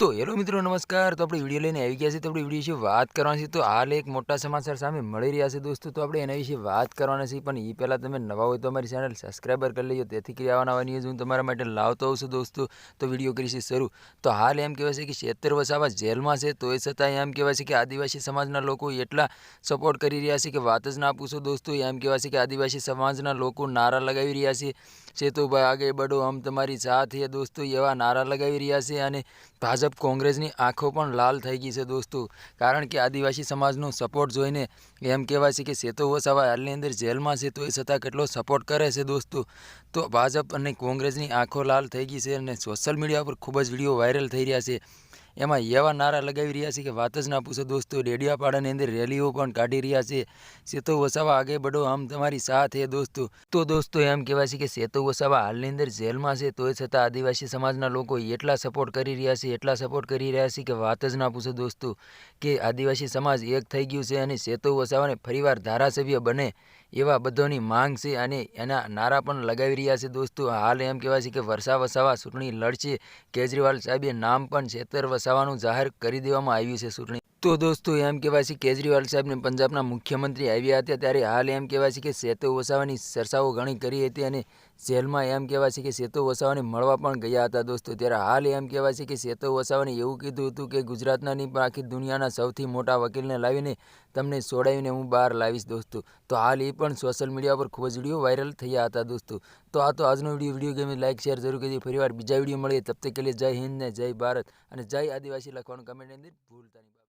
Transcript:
તો હેલો મિત્રો, નમસ્કાર. તો આપણે વીડિયો લઈને આવી ગયા છે તો આપણે વીડિયો વિશે વાત કરવાની છે. તો હાલ એક મોટા સમાચાર સામે મળી રહ્યા છે દોસ્તો. તો આપણે એના વિશે વાત કરવાના છે પણ એ પહેલાં તમે નવા હોય તો અમારી ચેનલ સબસ્ક્રાઈબર કરી લેજો. તેથી કરી આવવાના નવા ન્યૂઝ હું તમારા માટે લાવતો હોઉં છું દોસ્તો. તો વીડિયો કરીશ શરૂ. તો હાલ એમ કહેવાય છે કે છેતર વસાવા જેલમાં છે. તો એ છતાં એમ કહેવાય છે કે આદિવાસી સમાજના લોકો એટલા સપોર્ટ કરી રહ્યા છે કે વાત જ ના પૂછો દોસ્તો. એમ કહેવાય છે કે આદિવાસી સમાજના લોકો નારા લગાવી રહ્યા છે. સેતુભાઈ આગે બઢો આમ તમારી સાથ હે દોસ્તો, એવા નારા લગાવી રહ્યા છે અને ભાજપ કોંગ્રેસની આંખો પણ લાલ થઈ ગઈ છે દોસ્તો. કારણ કે આદિવાસી સમાજનો સપોર્ટ જોઈને એમ કહેવાય છે કે સેતુ વસાવા હાલની અંદર જેલમાં છે, તો એ છતાં કેટલો સપોર્ટ કરે છે દોસ્તો. તો ભાજપ અને કોંગ્રેસની આંખો લાલ થઈ ગઈ છે અને સોશિયલ મીડિયા પર ખૂબ જ વીડિયો વાયરલ થઈ રહ્યા છે. એમાં એવા નારા લગાવી રહ્યા છે કે વાત જ ના પૂછો દોસ્તો. ડેડિયાપાડાની અંદર રેલીઓ પણ કાઢી રહ્યા છે. સેતો વસાવા આગે બડો આમ તમારી સાથ હે દોસ્તો. તો દોસ્તો એમ કહેવાય છે કે સેતો વસાવા હાલની અંદર જેલમાં છે, તોય છતાં આદિવાસી સમાજના લોકો એટલા સપોર્ટ કરી રહ્યા છે, એટલા સપોર્ટ કરી રહ્યા છે કે વાત જ ના પૂછો દોસ્તો. કે આદિવાસી સમાજ એક થઈ ગયું છે અને સેતો વસાવાને ફરીવાર ધારાસભ્ય બને. એવા બધાની માંગ છે અને એના નારા પણ લગાવી રહ્યા છે દોસ્તો. હાલ એમ કહેવાય છે કે વર્ષા વસાવા ચૂંટણી લડશે. કેજરીવાલ સાહેબે નામ પણ છેતર વસાવાનું જાહેર કરી દેવામાં આવ્યું છે ચૂંટણી તો દોસ્તો, એમ કહેવાય છે કેજરીવાલ સાહેબને પંજાબના મુખ્યમંત્રી આવ્યા હતા ત્યારે હાલ એમ કહેવાય છે કે સેતુ વસાવાની ચર્ચાઓ ઘણી કરી હતી અને જેલમાં એમ કહેવાય છે કે સેતુ વસાવાને મળવા પણ ગયા હતા દોસ્તો. ત્યારે હાલ એમ કહેવાય છે કે સેતુ વસાવાને એવું કીધું હતું કે ગુજરાતના નહીં, પણ આખી દુનિયાના સૌથી મોટા વકીલને લાવીને તમને છોડાવીને હું બહાર લાવીશ દોસ્તો. તો હાલ એ પણ સોશિયલ મીડિયા પર ખૂબ જ વીડિયો વાયરલ થયા હતા દોસ્તો. તો આ તો આજનો વીડિયો વીડિયો ગમે લાઇક શેર જરૂર કરી ફરીવાર બીજા વીડિયો મળીએ. તબ તક કે જય હિન્દ ને જય ભારત. અને જય આદિવાસી લખવાનું કમેન્ટ અંદર ભૂલતા નહીં.